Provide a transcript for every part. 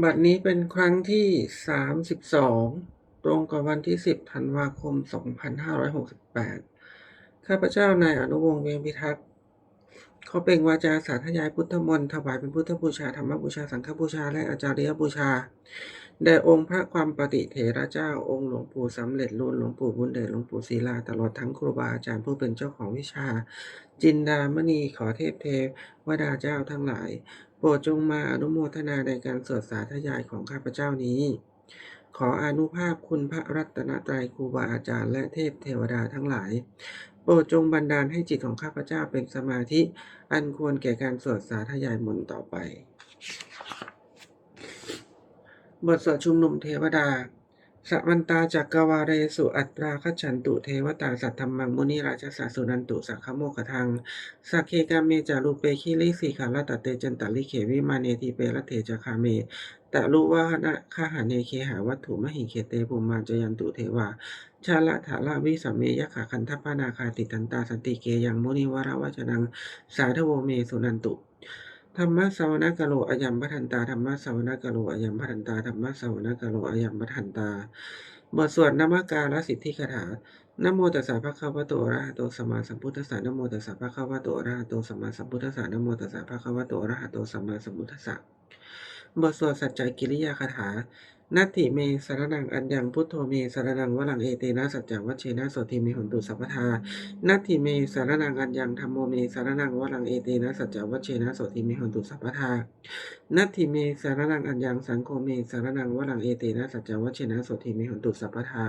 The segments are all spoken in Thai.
บัดนี้เป็นครั้งที่ 32 ตรงกับวันที่ 10 ธันวาคม 2568 ข้าพเจ้านายอนุวงศ์เวียงพิทักษ์ขอเป็นวาจาสาธยายพุทธมนต์ถวายเป็นพุทธบูชา ธรรมบูชา สังฆบูชา และอาจาริยบูชา แด่องค์พระความปฏิเถระเจ้า องค์หลวงปู่สำเร็จรุ่นหลวงปู่บุญเดชหลวงปู่ศิลา ตลอดทั้งครูบาอาจารย์ผู้เป็นเจ้าของวิชา จินดามณีขอเทพเทวดาเจ้าทั้งหลาย ปรดจงมาอนุโมทนาในการสวดสาธยายของข้าพเจ้านี้ ขออนุภาพคุณพระรัตนตรัยครูบาอาจารย์และเทพเทวดาทั้งหลาย โปรดจงบันดาลให้จิตของข้าพเจ้าเป็นสมาธิ อันควรแก่การสวดสาธยายมนต์ต่อไป บทสวดชุมนุมเทวดา สัมันตาจักกวาเรสุอัตราคัจฉันตุเทวตาสัทธรรมังมุนิราชสาสุนันตุสักขโมขทังสักเคกาเมจารุเปคิลิสีขาลตเตจันตลิเขวิมาเนทีเปรเทจคาเมตะลุวาหนะคาหาเนเคหาวัตถุมหิเคเตภูมาจยันตุเทวาชาละถาละวิสัมเมยขาคันทพนาคาติตันตาสันติเกยังมุนิวราวจนังสาธโวเมสุนันตุ ธรรมะสาวนกโลอายัมพัทันตาธรรมะสาวนกโลอายัมพัทันตาธรรมะสาวนกโลอายัมพัทันตา บทสวดนามการสิทธิคาถานโมตัสสะภะคะวะโตอะระหะโตสัมมาสัมพุทธัสสะนโมตัสสะภะคะวะโตอะระหะโตสัมมาสัมพุทธัสสะนโมตัสสะภะคะวะโตอะระหะโตสัมมาสัมพุทธัสสะบทสวดสัจจกิริยาคาถา นัตถิเมสารนังอัญญังพุทโธเมสารนังวลังเอเตนะสัจจวัชเชนะโสติเมหุนตุสัพพทานัตถิเมสารนังอัญญังธรรมโมเมสารนังวลังเอเตนะสัจจวัชเชนะโสติเมหุนตุสัพพทานัตถิเมสารนังอัญญังสังโฆเมสารนังวลังเอเตนะสัจจวัชเชนะโสติเมหุนตุสัพพทา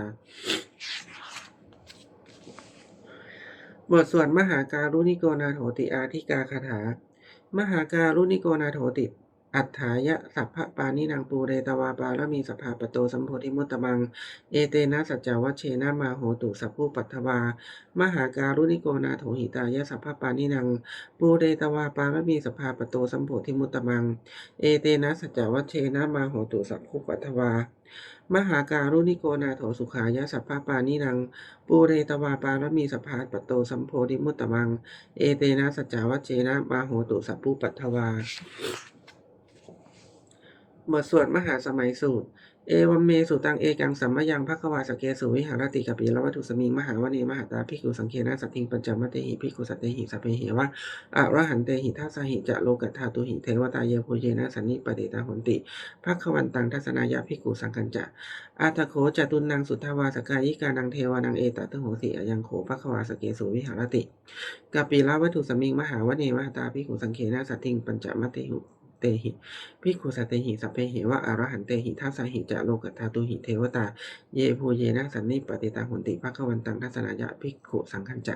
บทสวดมหาการุณิโกนาโถติอาธิกาคาถา มหาการุณิโกนาโถติ อัฏฐายะสัพพปานินางปูเรตวาปาละมีสภาปโตสัมโพธิมุตตมัง เอเตนะสัจจวัชเชนะมาโหตุสัพพุปัตถวามหาการุณิโกนาโถหิตายะสัพพปานินางปูเรตวาปาละมีสภาปโตสัมโพธิมุตตมัง เอเตนะสัจจวัชเชนะมาโหตุสัพพุปัตถวามหาการุณิโกนาโถสุขายะสัพพปานินัง ปูเรตวาปาละมีสภาปโตสัมโพธิมุตตมัง เอเตนะสัจจวัชเชนะมาโหตุสัพพุปัตถวา บทสวดมหาสมัยสูตร เอวัมเมสุตังเอกังสัมมยังภควาสเกสุวิหารติกับปิลวัตถุสมิงมหาวเนมหาตาภิกุสังเคนะสัตถิงปัญจมเตหิภิกุสัตเตหิสัพเพเหวะอะระหันเตหิทัสสหิจะโลกัตาตุหิเทวตาเยโพเยนะสันนิปเดตาหนติภควันตังทัศนายะภิกุสังคัญจะอาตโขจตุนังสุทธาวาสกายิกานังเทวานังเอตตะโหสิอยังโขภควาสเกสุวิหารติกับปิลวัตถุสมิงมหาวเนมหาตาภิกุสังเคนะสัตถิงปัญจมเตหิ เตหิพิกุสัตเตหิสัพเพเหวะอรหันเตหิทัสสหิจะโลกัตาตุหิเทวตา เยภูเยนะสันนิปติตาหุนติภควันตังทัศนายะพิกุสังคัญจะ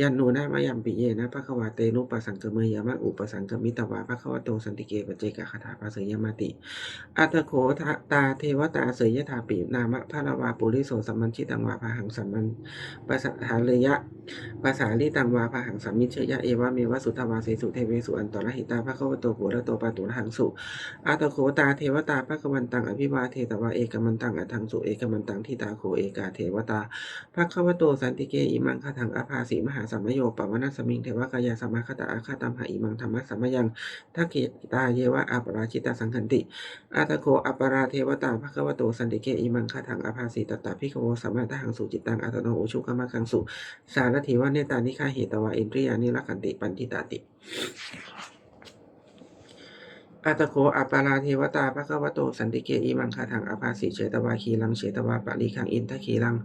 ยันนูนะมะยัมปิเยนะภควาเตนุปสังกเมยามะอุปสังกมิตวาภควโตสันติเกปเจกะคาถาภาเสยมาติ อัตโขทะตาเทวตาเสยยถาปินามะพระวาปุริโสสัมมันชิตังวาพาหังสัมมันปัสสะหาเลยะภาษาลิตังวาพาหังสัมมิเชยะเอวะเมวะสุทธวาเสสุเทเวสุอันตรหิตาภควโตโหระโตปาตุระหังสุอาตโขตาเทวตาภควันตังอภิวาเทตวาเอกมันตังอัทังสุเอกมันตังทิตาโขเอกาเทวตาภควโตสันติเกอิมังคทังอภาาสีมหาสัมโยปวนาสมิงเทวกายาสมาคตาอาคาตัมหาอิมังธรรมะสัมยังทักเกตาเยวะอาปราชิตาสังคันติอาตโขอัปปราเทวตาภควโตสันติเกอิมังคทังอภาสีตตาภิกขโวสัมมาทหังสุจิตตังอัตโนอุชุกมะคังสุสารถิวะเนตานิฆาเหตวะอินทริยานิรักขันติปันทิตาติอัตโขอัปปาราเทวตาภควโตสันติเกอิมังคาทังอภาสิเฉตวาคีลังเฉตวาปะริคังอินทคีลัง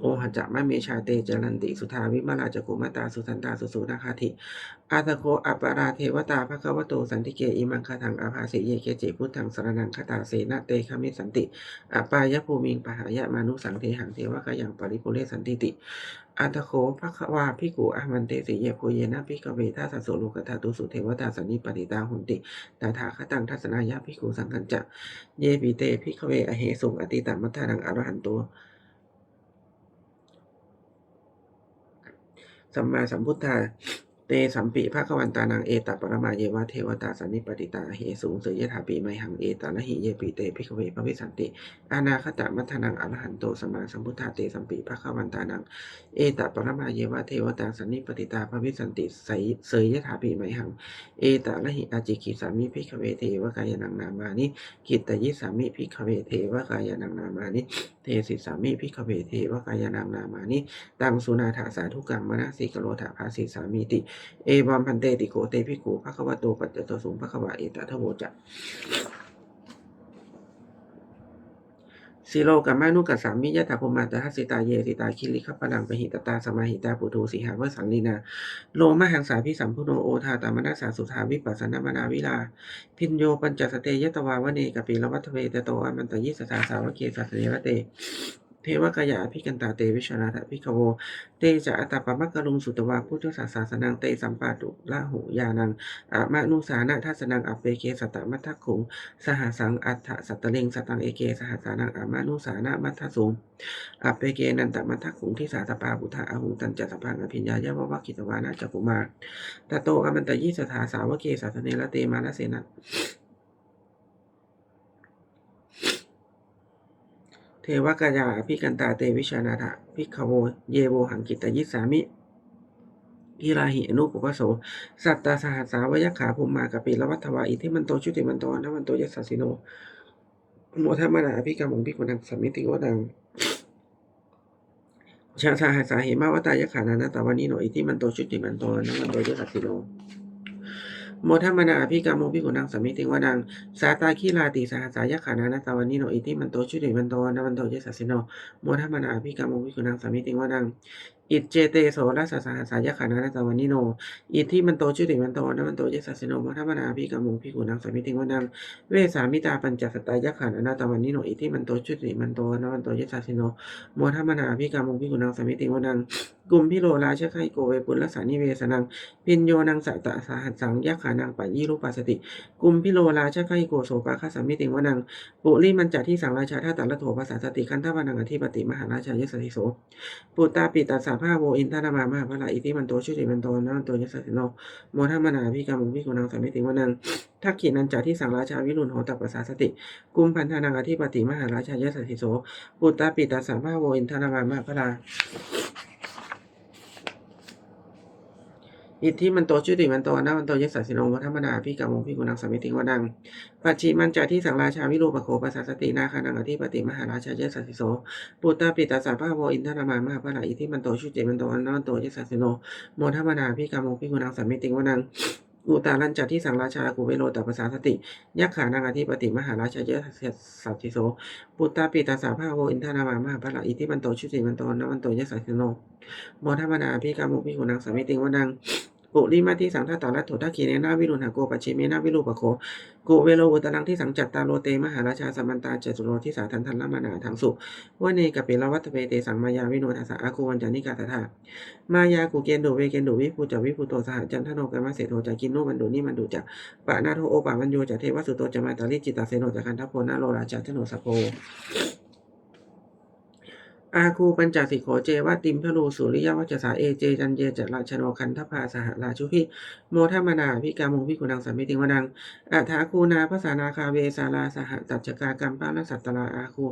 โอหัจจะมะเมชาเตจรันติสุทาวิมลาจกุมตาสุสันตาสุสุนาคาธิอาตโคอัปปาราเทวตาภควโตสันติเกอิมังคาทังอาภาสิเยเกจิพุทธังสรนังคตาเสนะเตคามิสันติอปายภูมิงปหายะมานุสังเทหังเทวะกยังปริปุเรสันติติอัตโขภควาภิกุอามันเตสิเยโพเยนะภิกเวทัสสะโสโลกธาตุสุเทวตาสันนิปติตาหุนติตถาคตังทัศนายะภิกุสังคัญจะเยปิเตภิกเวอเหสุงอติตามัทธานังอรหันโต สัมมาสัมพุทธา เตสัมปิภควันตานังเอตปรมาเยวะเทวตาสันนิปติตาเหสูงเสยยถาปีไมหังเอตาละหิเยปิเตภิกเวพระวิสันติ อานาคตมัทนังอรหันโตสมาสัมพุทธาเตสัมปิภควันตานังเอตปรมาเยวะเทวตาสันนิปติตาพระวิสันติเสเสยยถาปีไมหังเอตาละหิอาจิกิสามิภิกขเวเทวกายนังนามานิกิตตยิสามิภิกขเวเทวกายนังนามานิเทสิสามิภิกขเวเทวกายนังนามานิตังสุนาถาสาธุกังมนาสิกโรธาภาสิสามิติเอวัมพันเตติโกเตภิโกขุภควโตปัจจตสุงภควะเอตทะโวจะสิโลกัมมานุกัสสามิยะถาภมาตหัสสิตาเยสิตาคิริขปนังปหิตตาสมาหิตาปุถุสิหาวสังลีนา โลมหังสาพิสัมพุโนโอทาตามนัสาสุธาวิปัสสนามนาวิลา พินโยปัญจสเตยตวาวเนกปิลวัตเวเตโตอมันตยิสสาสาวเกสัสเนระเต เทวกายาพิกันตาเตวิชนาถพิกโว เตจะอัตตปะมักกะลุงสุตวาพุทธศาสาสนังเตสัมปาตุละหุยานังอะมะนุสานะทัสนังอัปเปเกสัตตมัทธขุง สหสังอัฏฐสัตตเลงสตังเอเกสหสานังอะมะนุสานะมัทธสุงอัปเปเกนันตมัทธขุงที่สาสปาบุทาอาหุตันจัตพังอภิญญายะวะวะกิตวานะจักุมาตโตอมันตยิสถาสาวเกสัสเนละเตมาละเสนะ เทวกายาพิกันตาเตวิชานาถะพิกขโว เยโวหังกิตยิสามิกิราหิอนุปุปโส สัตตาสหัสสาวยขาภูมิมากปิลวัตถวาอิทิมันโตชุติมันโตนะมันโตยัสสสิโน โมทมมานาพิกรรมงพิกุณังสมมิติวดังชาสาหัสสาเหมาวตายขานานาตาวานิโนอิทิมันโตชุติมันโตนะมันโตยัสสสิโน โมทัมมนาอภิกรรมโมภิกุนังสมมิติวนังสาตาคีลาติสหสายขานานาตาวันนิโนอิทิมันโตชุติมันโตนามันโตเยสสสิโนโมทัมมนาอภิกรรมโมภิกุนังสมมิติวนัง อิจเจเตโสรัสสะหัสสายขานานาตาวานิโน อิทธิมันโตชุติมันโตนะมันโตยัสสสิโนโมทัมมนาอภิกรรมโมภิกุนังสมมิติวดัง เวสามิตาปัญจสตตายขันอนาตวันนิโน อิทิมันโตชุติมันโตนะมันโตยัสสะสิโนโมทัมมนาอภิกรรมงพิกุนังสมิติวนังกุมพิโลราชไคโกเวปุลสานิเวสนัง พินโยนังสัตตสาหัสสังยักขานังปัญญีรูปัสติ กุมพิโลราชไคโกโสปาคสมิติวนัง ปุริมันจัที่สังราชาท่าตัลโถภาษาสติคันทวานังอธิปติมหาราชายัสสะสิโส ปุตตาปิตัสสาภาโวอินทนามามหาภลาอิทิมันโตชุติมันโตนั่นตัวยศสิโนโมทัมนาพิการมงพิกุนังสมิติวนังทักขินันจาที่สังราชาวิรุณโหตัปัสสาสติ กุมพันธนังอธิปติมหาราชายศสิโสปุตตาปิตาสามภาโวอินทนามามหาพลา อิทธิมันโตชุติมันโตนะมันโตยัสสะสิโนวัฒมนาพิกามงพิกุนังสมิติวนังปัจฉิมันจาที่สังราชาวิรูปโคปัสสสตินาคานังอธิปติมหาราชายสัสสิโสปุตตาปิตาสาภาโวอินทนามามหาพลาอิทธิมันโตชุติมันโตนะมันโตยัสสะสิโนโมทัมมนาพิกามงพิกุนังสมิติวนัง อุตารันจัดที่สังราชากุเวโรตัปสาสติ ยักขานังอธิปติมหาราชายะสัสสิโสปุตตาปิตาสาภาโวอินทานามามหาพระอิทิมันโตชุติมันโตนะมันโตยะสัสโนโมทัมนาพิกามุพิหุนังสามิติงวนัง ปุริมาที่สังทัตตาลัตโถทักขีเนนาวิรุณหาโกปัจเชเมนาวิรูปโคกุเวโรอุตรังที่สังจัตตาโลเตมหาราชาสมันตาเจตุโรที่สาทันทันละมานาทังสุวเนกเปรวัตเปเตสังมายาวิโนทัสสะอาคูวันจานิกาตถามายากุเกนโดเวเกนโดวิภูจาวิภูโตสหจันทโนกามเสโทจากินโนมันโดนี่มันดูจากปะนาโทโอปะมันโยจากเทวสุโตจามาตาลิจิตาเสโนจากคันทัพโพนาโลราชาชโนสโพ อาคูปัญจสิโขเจวติมพลูสุริยวัจสาเอเจจันเยจราชโนคันทภาสหราชุพิโมทัมนาพิกามงพิกุนังสัมมิติวนังอัฐาคูนาภาษานาคาเวสาลาสหตัจกากรรมปาลสัตตลาอาคู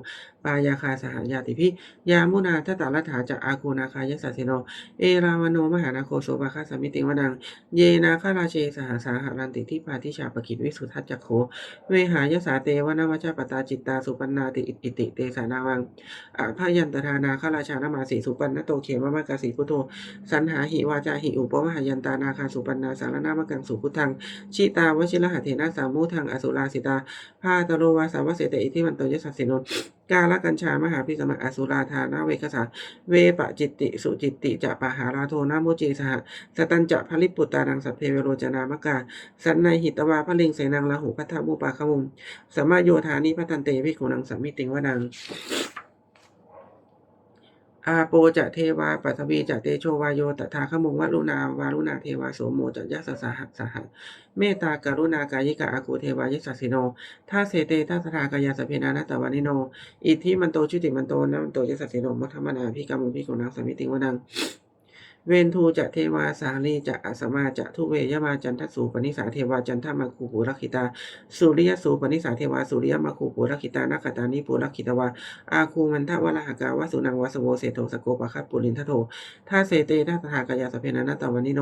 ปายาคาสหญาติพิยามุนาทตาลัฐาจะอาคูนาคายสัสสิโน เอราวโนมหานาโคโสปาคาสัมมิติวนัง เยนาคาราเชสหสาหารันติทิปาทิชาปกิจวิสุทัจจโคเวหายสาเตวนวัชปตาจิตตาสุปันนาติอิติเตสานาวังอาพยันตทานาข้าราชานามาสีสุปันนโตเขมมะกาสีพุทโธสันหาหิวาจาหิอุปมหายันตานาคาสุปันนาสารนามะกังสุพุทธังชิตาวชิรหะเถนะสามุทังอสุราสิตาพาตโรวาสาวเสเตอิทิมันโตยสัสสิโนกาลกัญชามหาพิสมะอสุราธานาเวคสาเวปะจิตติ สุจิตติจะปะหาราโทนาโมจีสหสตันจะพลิปุตตานังสัพเพเวโรจนามกาสันในหิตวาพลิงเสนังละหูพัทธบุปาขมุงสัมมาโยธานิพัตันเตพิกุนังสัมมิติงวนัง อาโปจะเทวาปัทวีจะเตโชวายโยตถาขมงวลุนาวารุณาเทวาโสโมจะยัสสาหัสสหัสเมตตากรุณากายิกาอากูเทวายัสสสิโนท่าเสเตท่าสทากายาสเพนานะตวานิโน อิทธิมันโตชุติมันโตนะมันโตยัสสสิโนมัทธมนาพิกามุพิโกนังสมิติวนัง เวนทูจะเทวาสาลีจะอัสมาจะทุเวยมาจันทสูปนิสาเทวาจันทมาคูปุรคิตาสุริยสูปนิสาเทวาสุริยมาคูปุรคิตานักตานิปุรคิตวาอาคูมันทวรหกาวสุนังวสโวเสโทสโกปะคัตปุรินทโทท่าเสเตท่าสถากายาสเพนันตวันิโน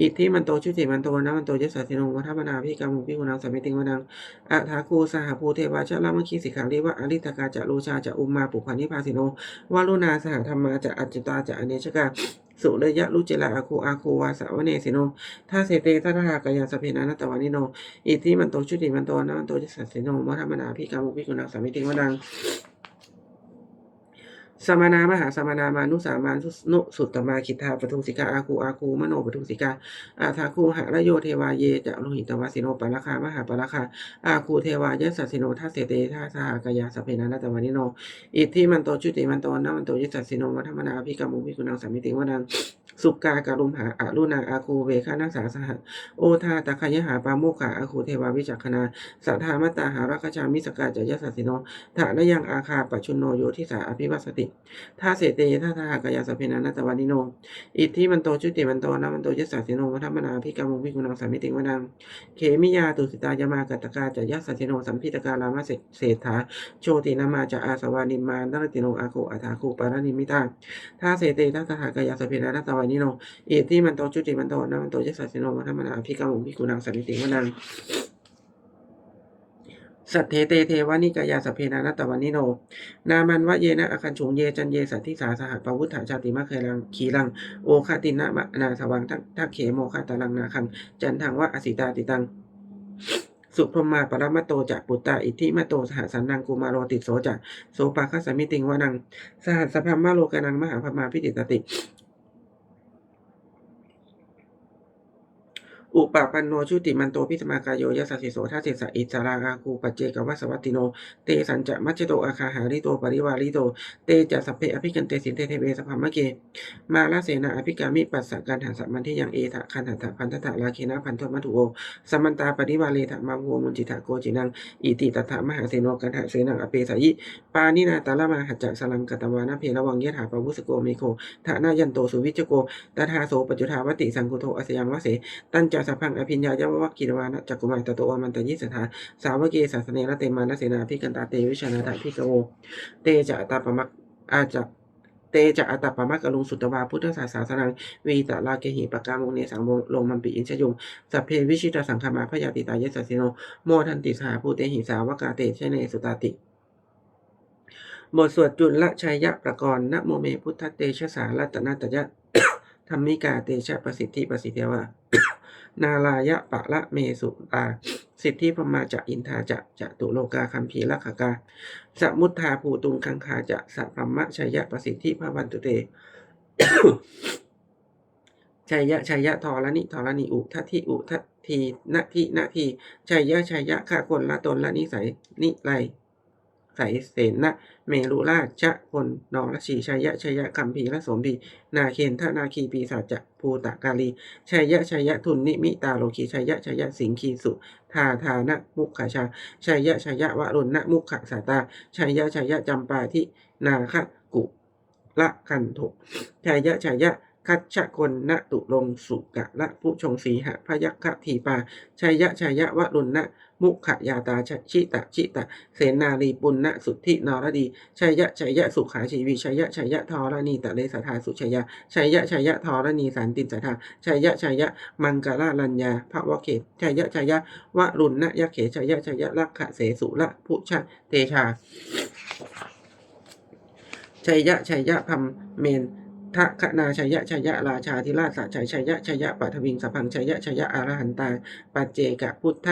อิทธิมันโตชุติมันโตนะมันโตยสัสสิโนวัฒมนาพิกามุพิกุณังสมิติงวนังอัฐาคูสหภูเทวาชะลามคีสิกขาริวะอริตกาจะลูชาจะอุมมาปุพานิพาสิโนวารุณาสหธรรมาจะอัจจตาจะอเนชกา สุเลยะลุเจลาอาคูอาคูวาสาวเนสิโนท่าเสเตทัทหากายาสเพนานตวานิโน อิทธิมันโตชุติมันโตนะมันโตยสัสสิโนวัฒมนาพิกามุพิกุณังสามิติงวนัง สมานามหาสมานามานุสามานุนสุตตมาคิทาปทุสิกาอาคูอาคูมโนปทุสิกาอาทาคูหะระโยเทวาเยจะโลหิตวสิโนปะละคามหาปะละคาอาคูเทวายะสัสสิโนทัสเสเตทัสหากายาสเพนันตวานิโนอิทธิมันโตชุติมันโตนะมันโตยสัสสิโนวัฒมนาภิกามุภิกุณังสามิติวนังสุกาการุมหาอารุณาอาคูเวคานัสสาสหโอทาตะคายหาปาโมกขาอาคูเทวาวิจักขณาสัทธามตตาหารัคชามิสกาจยสัสสิโนถานยังอาคาปชุนโนโยทิสาอภิวัสติท่าเสเตยท่าทหากายาสพเพนันตวานิโน อิทธิมันโตชุติมันโตนะมันโตยสัสสิโนวัฒมนาภิกามุภิกุณังสามิติวนัง เขมิยาตุสิตายามากตกาจยสัสสิโนสัมพิตการามะเศษฐาโชตินามาจะอาสวานิมานรติโนอาโคอาทาคูปารานิมิตาท่าเสเตทัตถากายาสเพนะนัตวานิโน อิทธิมันโตจุติมันโตนะมันโตยสัสสิโนมัทมนาภิกามุภิกุนังสันติวนัง สัทเทเตเทวานิกายาสเพนานัตตวานิโน นามันวะเยนะอคันฉุงเยจันเยสัตทิสาสหัสปวุฒาชาติมะเคลังขีลัง โอคาตินะมะนาสวังทักทักเขโมคาตาลังนาคัง จันทังวะอสิตาติตัง สุพรมาปรมัตโตจะปุตตาอิทธิมโตสหสันนังกุมาโรติโสจะโสปาคัสมิติงวนัง สหัสสพัมมะโลกนังมหาพมาพิติตติ อุปปันโนชุติมันโตพิสมากายโยยัสสิโสทัสสิสะอิสราอาคูปัจเจกวัสวัตติโน เตสัญจะมัจจโตอาคาหาริโตปริวาริโต เตจะสัพเพอภิกันเตสินเตเทเวสพัมมะเก มาลาเสนาอภิกามิปัสสะการหัสสะมันที่ยังเอทะคันหัตถะพันธะลาเคนะพันธมัตุโอสมันตาปริวาเลทะมาโวมุนจิตะโกจินังอิติตถามหาเสโนกันหะเสนังอเปสายิปานินาตาลมาหัจจะสลังกตวานาเพระวังยะถาปวุสโกเมโคทะนายันโตสุวิจโกตถาโสปัจจุทาวติสังคุโทอสยังวะเสตัญจสัพพังอภิญญายะวะกิรวานะจักกุมารตโตอมันตยิสถาสาวเกสาสเนรเตมานะเสนาพิกันตาเตวิชนาถาพิกโวเตจะตาปมักอาจะเตจะอัตตปมักกลุงสุตวาพุทธศาสาสนังวีตะลาเกหิปกามุเนสังโลงมันปิอินชยุงสัพเพวิชิตสังคมาพยาติตายสัสสิโนโมทันติสหภูเตหิสาวกาเตชเนสุตาติบทสวดจุลชัยยะประกรณ์นะโมเมพุทธเตชะสารัตนาตยะธรรมิกาเตชะประสิทธิประสิทธิวะ นาลายะปะละเมสุตา สิทธิพมาจะอินทาจะจะตุโลกาคัมภีรขกาสมุทธาภูตุงคังคาจะสัพพมะชัยยะประสิทธิพระวันตุเตชัยยะชัยยะทอละนิทอละนิอุทัทิอุทัทีนาทีนาทีชัยยะชัยยะข้าคนละตนละนิสัยนิไร ใสเสนะ เมรุราชะคนนองละชีชัยะชัยะคัมภีละสมพีนาเคนทนาคีปีศาจจะภูตะกาลีชัยะชัยะทุนนิมิตาโลคีชัยะชัยะสิงคีสุทาทานะมุขชาชัยะชัยะวรุณนะมุขสาตาชัยะชัยะจำปาทินาคะกุละคันโทชัยะชัยยะ คัจฉะคนณตุลงสุกะละผู้ชงสีหะพยัคฆทีปาชัยยะชัยยะวรุณนะมุขยาตาชชิตะชิตะ เสนาลีปุณณสุทธินรดีชัยยะชัยยะสุขาชีวิชัยยะชัยยะทรณีตะเลสถาสุชัยยะชัยยะชัยยะทรณีสันติสัทธาชัยยะชัยยะมังกราลัญญาภวเขตชัยยะชัยยะวรุณนะยะเขชัยยะชัยยะลักขะเสสุละพุชะเตชาชัยยะชัยยะพัมเมน ทะคนาชัยยะชัยยะราชาธิราชสชัยชัยยะชัยยะปัทวิงสพังชัยยะชัยยะอรหันตาปัจเจกะพุทธ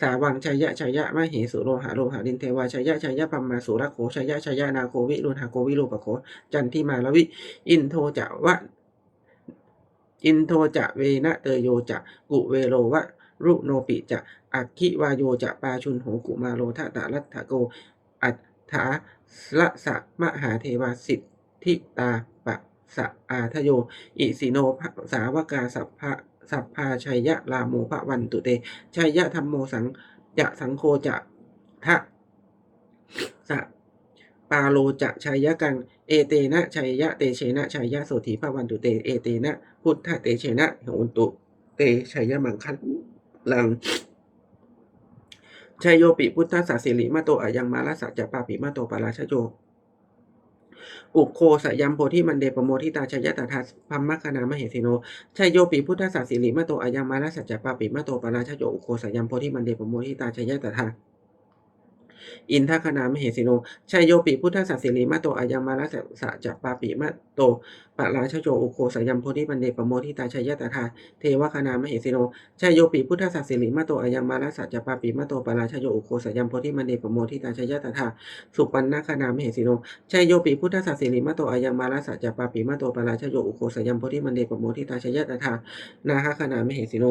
สาวังชัยยะชัยยะมเหสุโรหะโลหะลินเทวาชัยยะชัยยะปัมมาสุระโขชัยยะชัยยะนาโควิรุณหโควิโลปะโขจันทิมาลวิ อินโทจะวะอินโทจะเวนะเตโยจะกุเวโรวะรุโนปิจะอัคคิวายโยจะปาชุนโหกุมาโลทะตะรัตถโก อัฏฐาละสะมหาเทวาสิทธิตา สะอาทโย อิสิโนสาวกาสัพพะสัพพาชัยยะลาโมภะวันตุเตชัยยะธรรมโมสังจะสังโฆจะทะสะปาโลจะชัยยะกัง เอเตนะชัยยะเตเชนะชัยยะโสถีภวันตุเต เอเตนะพุทธเตเชนะโหนตุเตชัยยะมังคัลังชัยโยปิพุทธสสสิริมาโตอายังมาลสัจจะปาปิมาโตปาราชโย อุโคสยัมโพธิมันเดปโมทิตาชยตถาพัมมคณามเหสิโนชัยโยปีพุทธศาสิริมะโตอายังมาลสัจจะปาปิมะโตปราชโยอุโคสยัมโพธิมันเดปโมทิตาชยตถา อินทคณามเหสิโนชัยโยปิพุทธสัสสิริมาโตอายังมาลสัจจะปาปิมาโตปาราชโยอุโคสยัมโพธิมันเดปโมทิตาชยตถาเทวคณามเหสิโนชัยโยปิพุทธสัสสิริมาโตอายังมาลสัจจะปาปิมาโตปาราชโยอุโคสยัมโพธิมันเดปโมทิตาชยตถาสุปันนคณามเหสิโนชัยโยปิพุทธสัสสิริมาโตอายังมาลสัจจปาปิมาโตปาราชโยอุโคสยัมโพธิมันเดปโมทิตาชยตถานาคคณามเหสิโน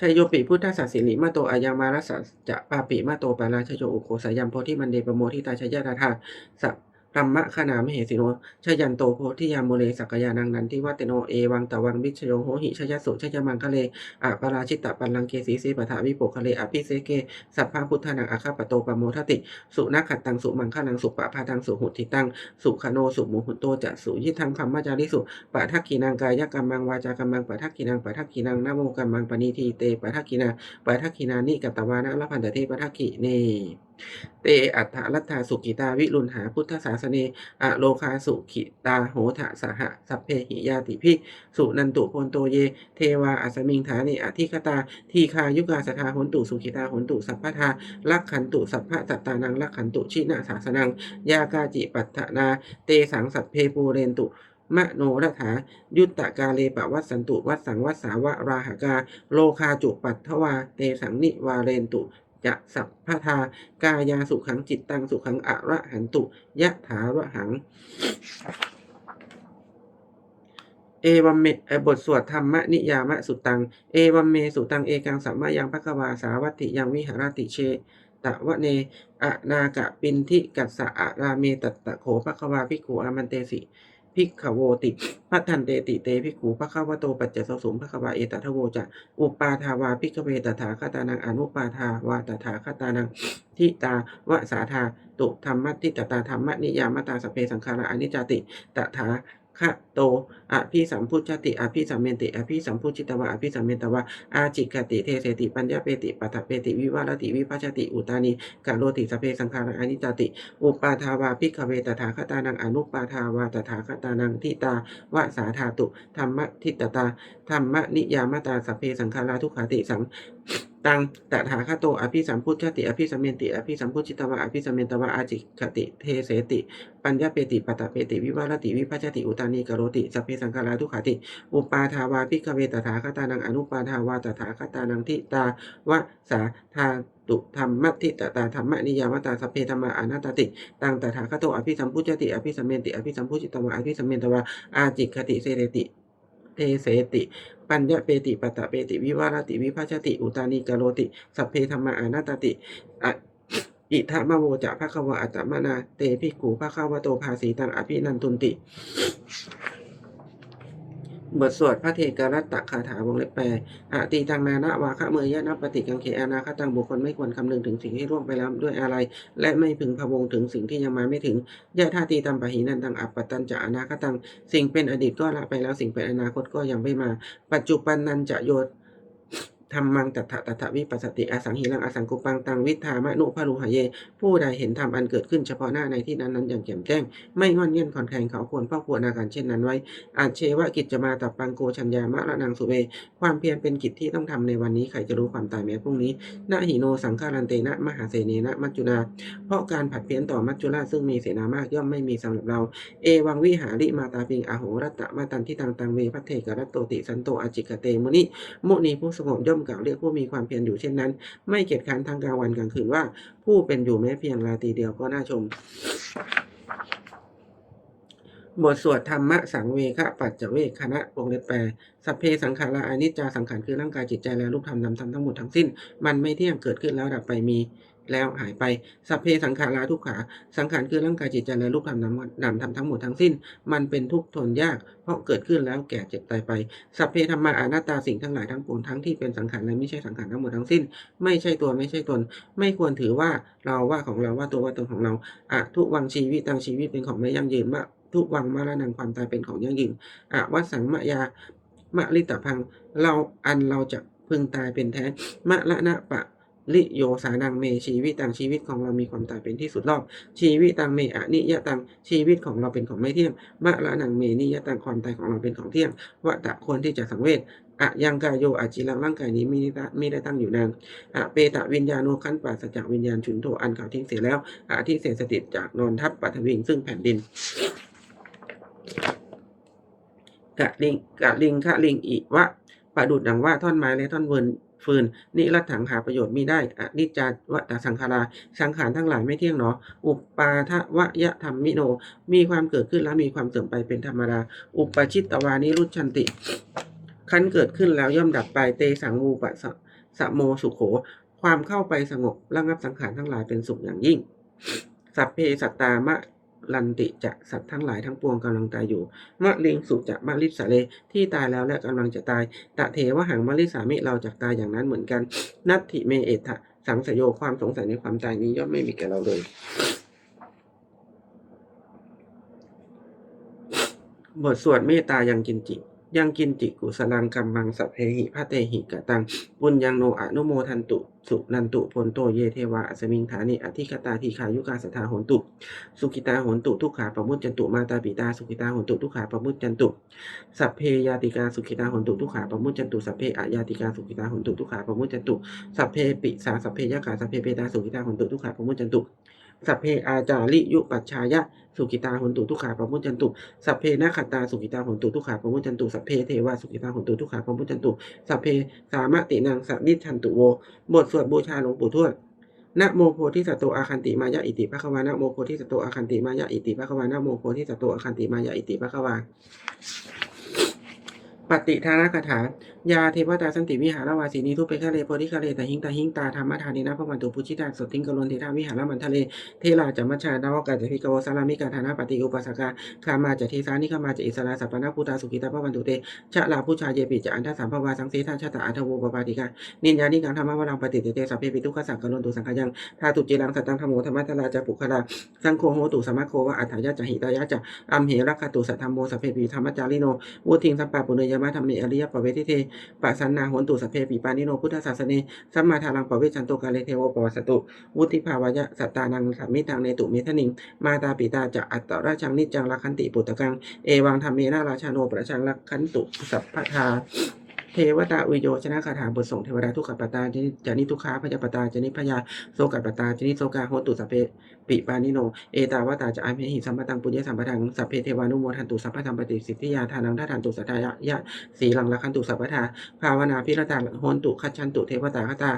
ชยโยปิพุทธศาสสิริมาโตอายังมารัสจะปาปิมาโตปาราชโยอุโคสยัมโพธิมันเดปโมทิตาชยตถาสัพ รรมะขนามเหสิโนชยันโตโพธิยามโมเลสักยานังนันทิวัตโนเอวังตะวังวิชโยโหหิชยสุชยมังคะเลอะปราชิตตปัลลังเกสีสีปะทะวิโปคะเลอภิเสเกสัพพะพุทธานังอาคาปโตปโมทติ สุนักขัดตังสุมังคลังสุปะพาตังสุหุติตังสุขโนสุโมหุโตจะสุยิทังคัมมาจาริสุปะทักขีนังกายกรรมังวาจากรรมังปะทักขีนังปะทักขีนังนโมกัมมังปณิทีเตปะทักขีนาปะทักขีนานิกัตตวานะละพันตเทปะทักขีเน เตอัฏฐรัตถาสุกิตาวิรุณหาพุทธศาสเนอะโลคาสุขิตาโหทะสหสัพเพหิยาติภิกสุนันตุโพนโตเย เทวาอัสมิงฐานิอธิคตา ทีคายุกาสทาหนตุสุขิตาหนตุสัพพทาลักขันตุสัพพะสัตตานังลักขันตุชินาสาสนัง ยากาจิปัฏฐนา เตสังสัพเพปูเรนตุมโนรัฐายุตตะกาเลปะวัสสันตุ วัสสังวัสสาวะราหกา โลคาจุปัตถวา เตสังนิวาเรนตุ จะสัพพทากายาสุขังจิตตังสุขังอะระหันตุยะถาระหัง เอวัมเมเอ่อบทสวดธรรมนิยามะสุตัง เอวัมเมสุตังเอกังสัมมายังภควาสาวัตติยังวิหารติเชตะวะเนอะนากะปินทิกัสสะอะราเมตตตะโขภควาภิกขุอามันเตสิ ภิกขโวติพัทันเตติเตภิกขุภควโตปัจเจสสุมภควาเอตทะโวจะอุปาทาวาภิกเวตถาคตานังอนุปาทาวาตถาคตานังทิตาวะสาธาตุธรรมะทิตตาธรรมะนิยามตาสเพสังขารอนิจจติตถา คะโตอภิสัมพุชติอภิสัมเมนติอภิสัมพุชิตวะอภิสัมเมนตวะอาจิกติเทเสติปัญญาเปติปัฏฐเปติวิวารติวิภัชติอุตานิกาโรติสเพสังขาราอนิจติ อุปาทาวาภิกเวตถาคตานังอนุปาทาวาตถาคตานังทิตาวะสาธาตุธรรมทิตตาธรรมนิยามตาสเพสังขาราทุกขาติสัง ตังตถาคโตอภิสัมพุชติอภิสัมเมนติอภิสัมพุชิตวะอภิสัมเมนตวะอาจิกติเทเสติ ปัญญาเปติปัตตเปติวิวารติวิภัชติอุตานีกโรติสัพเพสังขาราทุขาติ อุปาทาวาภิกเวตถาคตานังอนุปาทาวาตถาคตานังทิตาวะสาธาตุธรรมทิตตาธรรมนิยามตาสเพธรรมาอนัตติ ตังตถาคโตอภิสัมพุชติอภิสัมเมนติอภิสัมพุชิตวะอภิสัมเมนตวะอาจิกติเสเรติ เทเสติ ปัญญาเปติปัตตเปติ วิวารติ วิภัชติ อุตานีกโรติ สัพเพธรรมาอนัตติอิทามะโวจะภะคะวะอัตตมนา เตภิกขุภะคะวะโตภาสีตังอภินันตุนติ บทสวดพระเทกรัตตคาถาวงเล็บแปลอะตีตังนานะวาคะเมยะนัปฏิกังเขอานาคตังบุคคลไม่ควรคำนึงถึงสิ่งที่ร่วงไปแล้วด้วยอะไร และไม่พึงพะวงถึงสิ่งที่ยังมาไม่ถึงยะท่าตีตัมปะหินันตังอัปปตันจะอนาคตัง สิ่งเป็นอดีตก็ละไปแล้วสิ่งเป็นอนาคตก็ยังไม่มา ปัจจุบันนันจะโย ธรรมังตัทธะตัทธะวิปัสสติอสังหิรังอสังกุปังตังวิธามะนุภารุหะเย ผู้ใดเห็นธรรมอันเกิดขึ้นเฉพาะหน้าในที่นั้นนั้นอย่างแจ่มแจ้ง ไม่งอนเงี้ยนคอนแข่งเขาควรเฝ้าควรอาการเช่นนั้นไว้ อาจเชวะกิจจะมาตับปังโกชัญญามะระนังสุเว ความเพียรเป็นกิจที่ต้องทำในวันนี้ใครจะรู้ความตายแม้พรุ่งนี้นาหิโนสังฆารันเตนะมหาเสเนนะมัจจุนา เพราะการผัดเพี้ยนต่อมัจจุราชซึ่งมีเสนามากย่อมไม่มีสำหรับเรา เอวังวิหาริมาตาปิงอโหรัตตะมาตันที่ตังตังเวพัทเทกรัตโตติสันโตอจิกเตมุนิมุนีผู้สงบย่อมกล่าวเรียกผู้มีความเพียรอยู่เช่นนั้น ไม่เกียจค้านทางกลางวันกลางคืนว่า ผู้เป็นอยู่แม้เพียงราตรีเดียวก็น่าชม บทสวดธรรมะสังเวคะปัจจเวคณะวงเล็บแปลสัพเพสังขาราอนิจจาสังขารคือร่างกายจิตใจและรูปธรรมนามธรรมทั้งหมดทั้งสิ้น มันไม่เที่ยงเกิดขึ้นแล้วดับไปมีแล้วหายไปสัพเพสังขาราทุกขา สังขารคือร่างกายจิตใจและรูปธรรมนามนามธรรมทั้งหมดทั้งสิ้น มันเป็นทุกข์ทนยาก เพราะเกิดขึ้นแล้วแก่เจ็บตายไป สัพเพธรรมาอนัตตาสิ่งทั้งหลายทั้งปวงทั้งที่เป็นสังขารและไม่ใช่สังขารทั้งหมดทั้งสิ้น ไม่ใช่ตัวไม่ใช่ตน ไม่ควรถือว่าเราว่าของเราว่าตัวว่าตนของเราอะทุกวังชีวิตตังชีวิตเป็นของไม่ยั่งยืนมะ ทุกวังมรณะความตายเป็นของยั่งยืนอะวัสังมะยามะลิตะพัง เราอันเราจะพึงตายเป็นแท้มะละนะปะลิโยสานังเมชีวิตตังชีวิตของเรามีความตายเป็นที่สุดรอบชีวิตตังเมอะนิยตังชีวิตของเราเป็นของไม่เที่ยงมะละนังเมนิยตังความตายของเราเป็นของเที่ยงวะตะควรที่จะสังเวชอะยังกายโยอาจิลังร่างกายนี้ไม่ได้ม่ได้ตั้งอยู่นานอะเปตะวิญญาโนขันปราศจากวิญญาณฉุนโทอันเขาทิ้งเสียแล้วอะที่เสียสติจากนอนทับปัทวิงซึ่งแผ่นดิน กะลิงกะลิงคะลิงอิวะประดุดดังว่าท่อนไม้และท่อนเวินฟืนนิรัตถังหาประโยชน์มิได้อนิจจาวตสังขาราสังขารทั้งหลายไม่เที่ยงหนอ อุปปาทวะยะธรรมมิโน มีความเกิดขึ้นแล้วมีความเสื่อมไปเป็นธรรมดา อุปชิตตวานิรุชันติ คันเกิดขึ้นแล้วย่อมดับไป เตสังมูปะสะสะโมสุโข ความเข้าไปสงบระงับสังขารทั้งหลายเป็นสุขอย่างยิ่ง สัพเพสัตตามะ ลันติจะสัตว์ทั้งหลายทั้งปวงกำลังตายอยู่มะลิงสุจะมะลิสาเลที่ตายแล้วและกำลังจะตาย ตะเทวหังมะลิสามิเราจะตายอย่างนั้นเหมือนกัน นัตถิเมเอทะสังสยโยความสงสัยในความตายนี้ย่อมไม่มีแก่เราเลย บทสวดเมตตายังกินจิ ยังกินจิกุสลังกัมมังสัพเพหิพระเตหิกะตังปุญญังโนอนุโมทันตุ สุนันตุพลโตเยเทวาอัสมิงฐานิอธิคตาทีขายุกาสถาหนตุ สุกิตาหนตุทุกขาปมุจจันตุมาตาปิตาสุกิตาหนตุทุกขาปมุจจันตุสัพเพยาติกาสุขิตาหนตุทุกขาปมุจจันตุสัพเพอะยาติกาสุขิตาหนตุทุกขาปมุจจันตุสัพเพปิสาสัพเพยกาสัพเพเปตาสุขิตาหนตุทุกขาปมุจจันตุ สัพเพอาจาริยุปัชชายะสุขิตาหนตุทุกขาปมุจจันตุ สัพเพนาคตาสุขิตาหนตุทุกขาปมุจจันตุ สัพเพเทวาสุขิตาหนตุทุกขาปมุจจันตุ สัพเพสามตินังสันิชันตุโว บทสวดบูชาหลวงปู่ทวดนะโมโพธิสัตโตอาคันติมายะอิติภะคะวานะโมโพธิสัตโตอาคันติมายะอิติภะคะวานะโมโพธิสัตโตอาคันติมายะอิติภะคะวา ปฏิทานคาถายาเทวตาสันติวิหารวาสีนิทุเปคะเลโพธิคะเลตหิงตาหิงตาธรรมทานินะพระมันตุปุชิตาสดทิงกะลนเทธาวิหารมันทะเลเทลาจัมมัชชานาวกาจพิกโวสารามิกาธานาปฏิอุปสกาคามาจะเทสานิคามาจะอิสราสัปนาภูตาสุกิตาพระวันตุเตชะลาผู้ชายเยปิจะอันทสามภวาสังเสทาชะตาอัทโวปปาติกานินยานิกังธรรมวรังปฏิเตเตสัพเพปิทุกขสังกะลนตุสังขยังทาตุจิรังสตังธรรมโมธรรมะทลาจะปุคลาสังโฆโหตุสมะโควะอัฏฐายะจะหิตายะจะอัมเหรักขตุสัทธรรมโมสัพเพปิธรรมจาริโนวุทิงสัพปะปุเนยมะธรรมเมอริยปเวทิเทปัสสันนาหนตุสเพปีปานิโนพุทธศาสเนสัมมาทารังปเวชันโตกาเลเทโวปวัสตุ วุติภาวยะสัตตานังสัมมิตังเนตุเมทนิง มาตาปิตาจะอัตตราชังนิจังลักขันติปุตตะกัง เอวังธรรมเมนาราชาโนประชังลักขันตุสัพพทา เทวตาวิโยชนะคาถาบทส่งเทวดาทุกขปตาจนิจานิทุกขาพยาปตาจนิพยาโสกัปตาจนิโสกาโหตุสัพเพปิปานิโน เอตาวตาจะอาเพหิสัมปตังปุญญสัมปทังสัพเพเทวานุโมทันตุสัพพธรรมปฏิสิทธิยาทานังทัตันตุสัทธายะยะสีหลังละคันตุสัพพทาภาวนาพิรตาโหนตุคัจฉันตุเทวตาคตา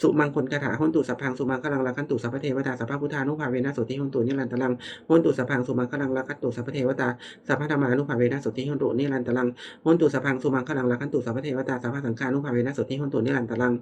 สุมังคลคาถาโหนตุสัพพังสุมังคลังละคันตุสัพพเทวตาสัพพพุทธานุภาเวนะสุติโหนตุนิรันตลังโหนตุสัพพังสุมังคลังละคันตุสัพพเทวตาสัพพธรรมานุภาเวนะสุติโหนตุนิรันตลังโหนตุสัพพังสุมังคลังละคันตุสัพพเทวตาสัพพสังฆานุภาเวนะสุติโหนตุนิรันตลัง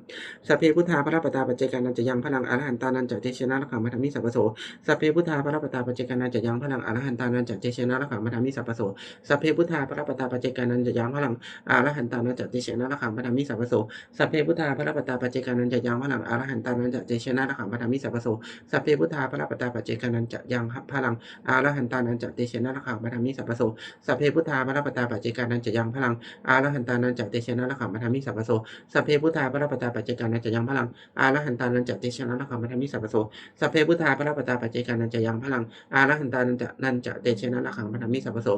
สัพเพพุทธาพระปตาปัจเจกานันจะยังพลังอรหันตานันจะเจชนะละขังมัทมิสัพพโสสัพเพพุทธาพระปตาปัจเจกานันจะยังพลังอรหันตานันจะเจชนะละขังมัทมิสัพพโสสัพเพพุทธาพระปตาปัจเจกานันจะยังพลังอรหันตานันจะเจชนะละขังมัทมิสัพพโสสัพเพพุทธาพระปตาปัจเจกานันจะยังพลังอรหันตานันจะเจชนะละขังมัทมิสัพพโสสัพเพพุทธาพระปตาปัจเจกานันจะยังพลังอรหันตานันจะเจชนะละขังมัทมิสัพพโสสัพเพพุทธาพระปตาปัจเจกานันจะยังพลังอรหันตานันจะเจชนะละขังมาทมิสัพพโสสัพเพพุทธาพระปตาปัจเจกานันจะยังพลังอารหันตานันจะเตชนะละขังมาทมิสัพพโสสัพเพพุทธาพระปตาปัจเจกานันจะยังพลังอารหันตานันจะนันจะเตชนะละขังมาทมิสัพพโส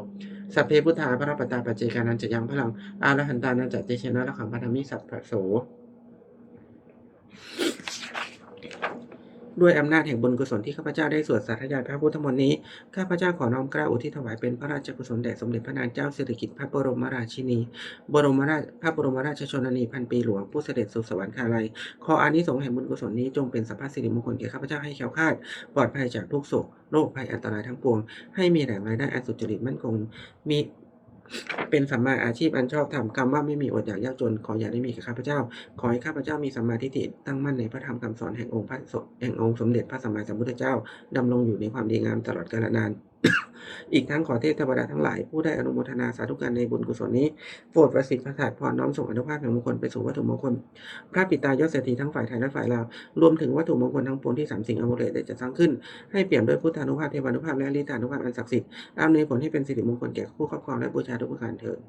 สัพเพพุทธาพระปตาปัจเจกานันจะยังพลังอารหันตานันจะเตชนะละขังมาทมิสัพพโส ด้วยอำนาจแห่งบุญกุศลที่ข้าพเจ้าได้สวดสาธยายพระพุทธมนต์นี้ ข้าพเจ้าขอน้อมกล้าอุทิศถวายเป็นพระราชกุศลแด่สมเด็จพระนางเจ้าสิริกิติ์พระบรมราชินี บรมราชพระบรมราชชนนีพันปีหลวงผู้เสด็จสู่สวรรคาลัย ขออานิสงส์แห่งบุญกุศลนี้จงเป็นสัพพสิริมงคลแก่ข้าพเจ้าให้แคล้วคาดปลอดภัยจากทุกโศกโรคภัยอันตรายทั้งปวง ให้มีแหล่งรายได้อันสุจริตมั่นคง มี เป็นสัมมาอาชีพอันชอบธรรมคำว่าไม่มีอดอยากยากจน ขออย่าได้มีแก่ข้าพเจ้า ขอให้ข้าพเจ้ามีสัมมาทิฏฐิตั้งมั่นในพระธรรมคำสอนแห่งองค์พระสแห่งองค์สมเด็จพระสัมมาสัมพุทธเจ้าดำรงอยู่ในความดีงามตลอดกาลนาน อีกทั้งขอเทพเทวดาทั้งหลาย ผู้ได้อนุโมทนาสาธุการในบุญกุศลนี้โปรดประสิทธิ์ประสาทพรน้อมส่งอนุภาพแห่งมงคลไปสู่วัตถุมงคล พระปิตายอดเศรษฐีทั้งฝ่ายไทยและฝ่ายลาวรวมถึงวัตถุมงคลทั้งปวงที่สามสิ่งอมุเลตได้จัดสร้างขึ้น ให้เปี่ยมด้วยพุทธานุภาพเทวานุภาพและฤทธานุภาพอันศักดิ์สิทธิ์อำนวยผลให้เป็นสิริมงคลแก่ผู้ครอบครองและบูชาทุกประการเถิด